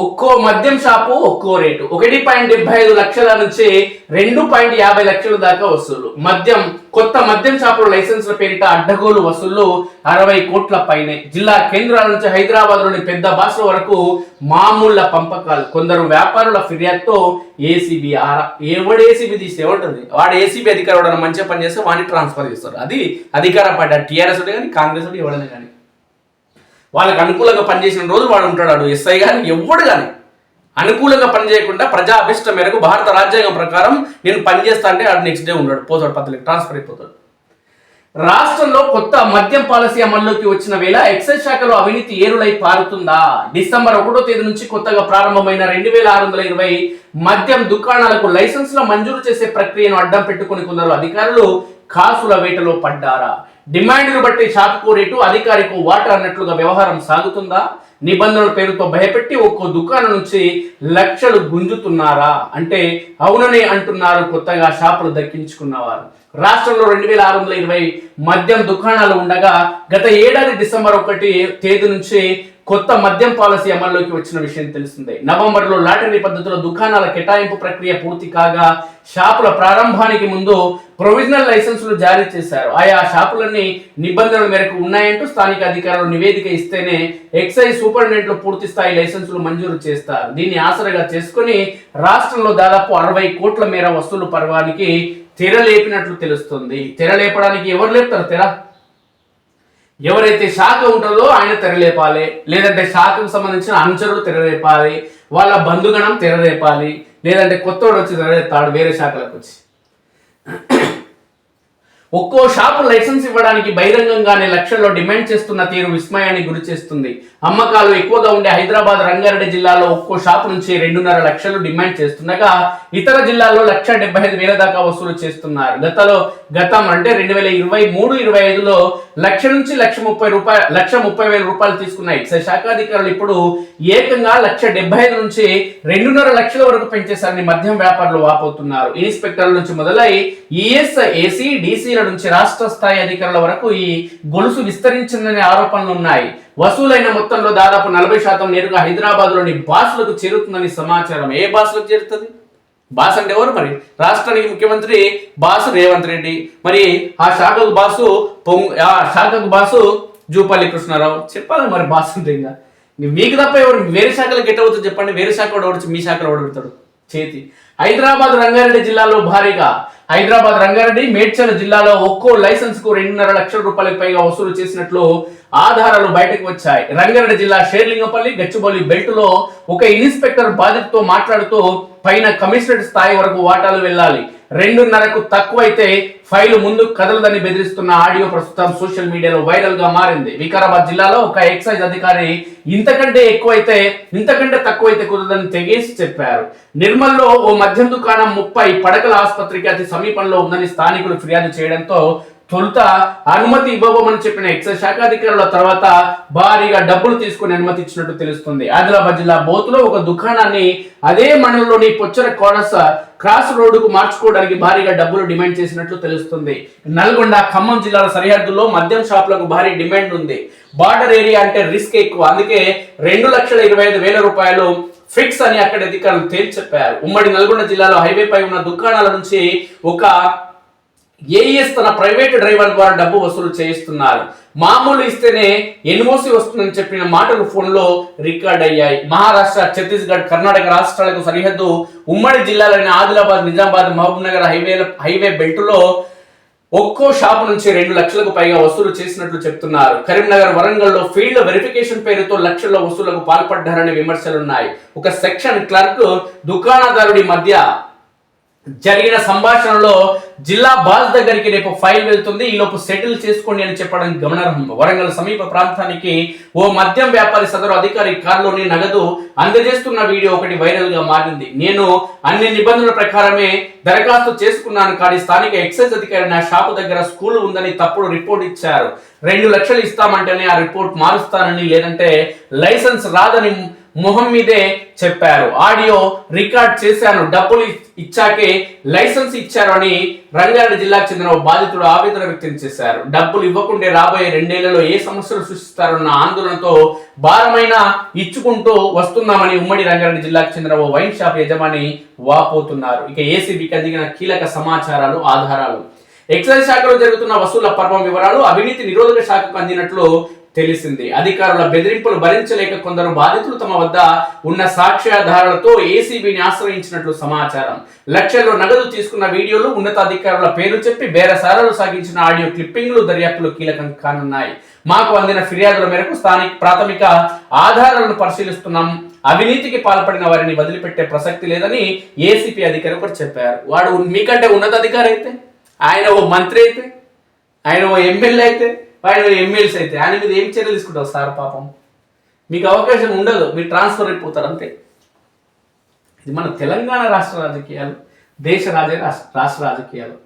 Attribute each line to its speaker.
Speaker 1: ఒక్కో మద్యం షాపు ఒక్కో రేటు. ఒకటి పాయింట్ డెబ్బై ఐదు లక్షల నుంచి రెండు పాయింట్ యాభై లక్షల దాకా వసూలు. మద్యం కొత్త మద్యం షాపుల లైసెన్స్ల పేరిట అడ్డగోలు వసూళ్ళు అరవై కోట్ల పైనే. జిల్లా కేంద్రాల నుంచి హైదరాబాద్లోని పెద్ద భాష వరకు మామూళ్ళ పంపకాలు. కొందరు వ్యాపారుల ఫిర్యాదుతో ఏసీబీ ఎవడు ఏసీబీ తీస్తే ఉంటుంది వాడు ఏసీబీ అధికారుడు మంచిగా పనిచేస్తే వాడిని ట్రాన్స్ఫర్ చేస్తారు. అది అధికార పార్టీ టీఆర్ఎస్ కానీ కాంగ్రెస్ ఎవడైనా కానీ వాళ్ళకి అనుకూలంగా పనిచేసిన రోజు వాడు ఉంటాడు ఎస్ఐ కానీ ఎవడు కానీ అనుకూలంగా పనిచేయకుండా ప్రజా అభిష్టం మేరకు భారత రాజ్యాంగం ప్రకారం నేను పనిచేస్తా అంటే వాడు నెక్స్ట్ డే ఉన్నాడు పోతాడు పద్ధతికి ట్రాన్స్ఫర్ అయిపోతాడు. రాష్ట్రంలో కొత్త మద్యం పాలసీ అమల్లోకి వచ్చిన వేళ ఎక్సైజ్ శాఖలో అవినీతి ఏరులై పారుతుందా? డిసెంబర్ ఒకటో తేదీ నుంచి కొత్తగా ప్రారంభమైన రెండు వేల ఆరు వందల ఇరవై మద్యం దుకాణాలకు లైసెన్సుల మంజూరు చేసే ప్రక్రియను అడ్డం పెట్టుకుని కొందరు అధికారులు కాసుల వేటలో పడ్డారా? డిమాండ్ను బట్టి షాపుకో రేటు అధికారికు వాటా అన్నట్లుగా వ్యవహారం సాగుతుందా? నిబంధనల పేరుతో భయపెట్టి ఒక్కో దుకాణం నుంచి లక్షలు గుంజుతున్నారా? అంటే అవుననే అంటున్నారు కొత్తగా షాపులు దక్కించుకున్నవారు. రాష్ట్రంలో రెండు వేల ఆరు వందల ఇరవై మద్యం దుకాణాలు ఉండగా గత ఏడాది డిసెంబర్ ఒకటి తేదీ నుంచి కొత్త మద్యం పాలసీ అమల్లోకి వచ్చిన విషయం తెలిసిందే. నవంబర్లో లాటరీ పద్ధతిలో దుకాణాల కేటాయింపు ప్రక్రియ పూర్తి కాగా షాపుల ప్రారంభానికి ముందు ప్రొవిజనల్ లైసెన్సులు జారీ చేశారు. ఆయా షాపులన్నీ నిబంధనల మేరకు ఉన్నాయంటూ స్థానిక అధికారులు నివేదిక ఇస్తేనే ఎక్సైజ్ సూపరింటెండెంట్లు పూర్తి స్థాయి లైసెన్సులు మంజూరు చేస్తారు. దీన్ని ఆసరగా చేసుకుని రాష్ట్రంలో దాదాపు అరవై కోట్ల మేర వసూలు పర్వానికి తెర లేపినట్లు తెలుస్తుంది. తెర లేపడానికి ఎవరు లేపుతారు? తెర ఎవరైతే శాఖ ఉంటుందో ఆయన తెరలేపాలి. లేదంటే శాఖకు సంబంధించిన అనుచరులు తెరలేపాలి. వాళ్ళ బంధుగణం తెరలేపాలి. లేదంటే కొత్తవాడు వచ్చి తెరలేపుతాడు వేరే శాఖలకు వచ్చి. ఒక్కో షాపు లైసెన్స్ ఇవ్వడానికి బహిరంగంగానే లక్షల్లో డిమాండ్ చేస్తున్న తీరు విస్మయానికి గురి చేస్తుంది. అమ్మకాలు ఎక్కువగా ఉండే హైదరాబాద్ రంగారెడ్డి జిల్లాలో ఒక్కో షాపు నుంచి రెండున్నర లక్షలు డిమాండ్ చేస్తుండగా ఇతర జిల్లాల్లో లక్ష డెబ్బై ఐదు వేల దాకా వసూలు చేస్తున్నారు. గతలో గతం అంటే రెండు వేల ఇరవై మూడు ఇరవై ఐదులో లక్ష నుంచి లక్ష ముప్పై రూపాయలు లక్ష ముప్పై వేల రూపాయలు తీసుకున్న ఎక్సైజ్ శాఖ అధికారులు ఇప్పుడు ఏకంగా లక్ష డెబ్బై ఐదు నుంచి రెండున్నర లక్షల వరకు పెంచేశారని మద్యం వ్యాపారులు వాపోతున్నారు. ఇన్స్పెక్టర్ల నుంచి మొదలై ఈఎస్ఐ ఏసీ డీసీల నుంచి రాష్ట్ర స్థాయి అధికారుల వరకు ఈ గొలుసు విస్తరించిందనే ఆరోపణలు ఉన్నాయి. వసూలైన మొత్తంలో దాదాపు నలభై శాతం నేరుగా హైదరాబాద్లోని బాసులకు చేరుతుందని సమాచారం ఏ బాసులకు చేరుతుంది? బాస్ అంటే ఎవరు మరి? రాష్ట్రానికి ముఖ్యమంత్రి బాసు రేవంత్ రెడ్డి. మరి ఆ శాఖకు బాసు పొంగు ఆ శాఖకు బాసు జూపల్లి కృష్ణారావు. చెప్పాలి మరి బాస్ అంటే ఇంకా. మీకు తప్ప ఎవరు? వేరే శాఖలకు ఎట్ట అవుతుంది చెప్పండి. వేరే శాఖ వాడు మీ శాఖలో ఓడబెడతాడు చేతి. హైదరాబాద్ రంగారెడ్డి జిల్లాలో భారీగా. హైదరాబాద్ రంగారెడ్డి మేడ్చల్ జిల్లాలో ఒక్కో లైసెన్స్కు రెండున్నర లక్షల రూపాయలకు పైగా వసూలు చేసినట్లు ఆధారాలు బయటకు వచ్చాయి. రంగారెడ్డి జిల్లా షేర్లింగపల్లి గచ్చిబౌలి బెల్టులో ఒక ఇన్స్పెక్టర్ బాధితుతో మాట్లాడుతూ పైన కమిషనరేట్ స్థాయి వరకు వాటాలు వెళ్ళాలి. రెండున్నరకు తక్కువైతే ఫైలు ముందు కదలదని బెదిరిస్తున్న ఆడియో ప్రస్తుతం సోషల్ మీడియాలో వైరల్గా మారింది. వికారాబాద్ జిల్లాలో ఒక ఎక్సైజ్ అధికారి ఇంతకంటే ఎక్కువైతే ఇంతకంటే తక్కువైతే కుదరదని తెగేసి చెప్పారు. నిర్మల్లో ఓ మద్యం దుకాణం ముప్పై పడకల ఆసుపత్రికి అతి సమీపంలో ఉందని స్థానికులు ఫిర్యాదు చేయడంతో తొలుత అనుమతి ఇవ్వబోమని చెప్పిన ఎక్సైజ్ శాఖ అధికారుల తర్వాత భారీగా డబ్బులు తీసుకుని అనుమతి ఇచ్చినట్టు తెలుస్తుంది. ఆదిలాబాద్ జిల్లా బోతులో ఒక దుకాణాన్ని అదే మండలంలోని పొచ్చర కోడస క్రాస్ రోడ్డుకు మార్చుకోవడానికి భారీగా డబ్బులు డిమాండ్ చేసినట్లు తెలుస్తుంది. నల్గొండ ఖమ్మం జిల్లాల సరిహద్దుల్లో మద్యం షాపులకు భారీ డిమాండ్ ఉంది. బార్డర్ ఏరియా అంటే రిస్క్ ఎక్కువ. అందుకే రెండు లక్షల ఇరవై ఐదు వేల రూపాయలు ఫిక్స్ అని అక్కడ అధికారులు తేల్చి చెప్పారు. ఉమ్మడి నల్గొండ జిల్లాలో హైవే పై ఉన్న దుకాణాల నుంచి ఒక ఏఈఎస్ తన ప్రైవేట్ డ్రైవర్ ద్వారా డబ్బు వసూలు చేయిస్తున్నారు. మామూలు ఇస్తేనే ఎన్ఓసి వస్తుందని చెప్పిన మాటలు ఫోన్లో రికార్డ్ అయ్యాయి. మహారాష్ట్ర ఛత్తీస్గఢ్ కర్ణాటక రాష్ట్రాలకు సరిహద్దు ఉమ్మడి జిల్లాలైన Adilabad Nizamabad Mahbubnagar highway highway బెల్టులో ఒక్కో షాపు నుంచి రెండు లక్షలకు పైగా వసూలు చేసినట్లు చెప్తున్నారు. కరీంనగర్ వరంగల్లో ఫీల్డ్ వెరిఫికేషన్ పేరుతో లక్షల వసూలకు పాల్పడ్డారనే విమర్శలున్నాయి. ఒక సెక్షన్ క్లర్క్ దుకాణదారుడి మధ్య జరిగిన సంభాషణలో జిల్లా బాస్ దగ్గరికి రేపు ఫైల్ వెళ్తుంది. ఈ లోపు సెటిల్ చేసుకోండి అని చెప్పడం గమనార్హం. వరంగల్ సమీప ప్రాంతానికి ఓ మద్యం వ్యాపారి సదరు అధికారి కారులోని నగదు అందజేస్తున్న వీడియో ఒకటి వైరల్గా మారింది. నేను అన్ని నిబంధనల ప్రకారమే దరఖాస్తు చేసుకున్నాను కానీ స్థానిక ఎక్సైజ్ అధికారి నా షాపు దగ్గర స్కూల్ ఉందని తప్పుడు రిపోర్ట్ ఇచ్చారు. రెండు లక్షలు ఇస్తామంటేనే ఆ రిపోర్ట్ మారుస్తానని లేదంటే లైసెన్స్ రాదని మొహం మీదే చెప్పారు. ఆడియో రికార్డ్ చేశాను. డబ్బులు ఇచ్చాకే లైసెన్స్ ఇచ్చారు అని రంగారెడ్డి జిల్లాకు చెందిన బాధితుడు ఆవేదన వ్యక్తం చేశారు. డబ్బులు ఇవ్వకుండా రాబోయే రెండేళ్ళలో ఏ సమస్యలు సృష్టిస్తారన్న ఆందోళనతో భారమైన ఇచ్చుకుంటూ వస్తున్నామని ఉమ్మడి రంగారెడ్డి జిల్లాకు చెందిన ఓ వైన్ షాప్ యజమాని వాపోతున్నారు. ఇక ఏసీబీకి అందిన కీలక సమాచారాలు ఆధారాలు. ఎక్సైజ్ శాఖలో జరుగుతున్న వసూళ్ళ పర్వం వివరాలు అవినీతి నిరోధక శాఖకు అందినట్లు తెలిసింది. అధికారుల బెదిరింపులు భరించలేక కొందరు బాధితులు తమ వద్ద ఉన్న సాక్ష్యాధారాలతో ఏసీబీని ఆశ్రయించినట్లు సమాచారం. లక్షల్లో నగదు తీసుకున్న వీడియోలు ఉన్నతాధికారుల పేరు చెప్పి బేరసారాలు సాగించిన ఆడియో క్లిప్పింగ్లు దర్యాప్తులు కీలకం కానున్నాయి. మాకు అందిన ఫిర్యాదుల మేరకు స్థానిక ప్రాథమిక ఆధారాలను పరిశీలిస్తున్నాం. అవినీతికి పాల్పడిన వారిని వదిలిపెట్టే ప్రసక్తి లేదని ఏసీపీ అధికారి ఒకటి చెప్పారు. వాడు మీకంటే ఉన్నతాధికారి అయితే ఆయన ఓ మంత్రి అయితే ఆయన ఓ ఎమ్మెల్యే అయితే వాడు ఓ ఎమ్మెల్సీ అయితే ఆయన మీద ఏం చర్యలు తీసుకుంటారు సార్ పాపం? మీకు అవకాశం ఉండదు మీరు ట్రాన్స్ఫర్ అయిపోతారు అంతే. ఇది మన తెలంగాణ రాష్ట్ర రాజకీయాలు దేశ రాజ రాష్ట్ర రాష్ట్ర రాజకీయాలు.